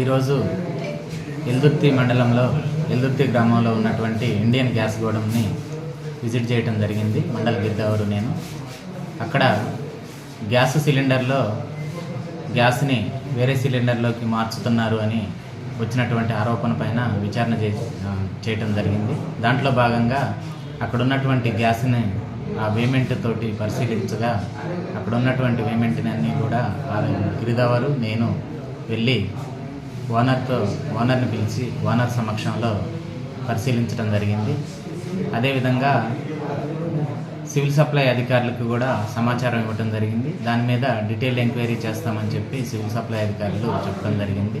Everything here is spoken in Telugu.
ఈరోజు ఎల్దుర్తి మండలంలో ఎల్దుర్తి గ్రామంలో ఉన్నటువంటి ఇండియన్ గ్యాస్ గోడంని విజిట్ చేయటం జరిగింది. మండల గిద్దవరు నేను. అక్కడ గ్యాస్ సిలిండర్లో గ్యాస్ని వేరే సిలిండర్లోకి మార్చుతున్నారు అని వచ్చినటువంటి ఆరోపణ పైన విచారణ చే చేయటం జరిగింది. దాంట్లో భాగంగా అక్కడ ఉన్నటువంటి గ్యాస్ని ఆ వేమెంట్ తోటి పరిశీలించగా అక్కడ ఉన్నటువంటి అన్నీ కూడా గిరిదావారు నేను వెళ్ళి ఓనర్తో ఓనర్ని పిలిచి ఓనర్ సమక్షంలో పరిశీలించడం జరిగింది. అదేవిధంగా సివిల్ సప్లై అధికారులకు కూడా సమాచారం ఇవ్వడం జరిగింది. దాని మీద డీటెయిల్ ఎంక్వైరీ చేస్తామని చెప్పి సివిల్ సప్లై అధికారులు చెప్పడం జరిగింది.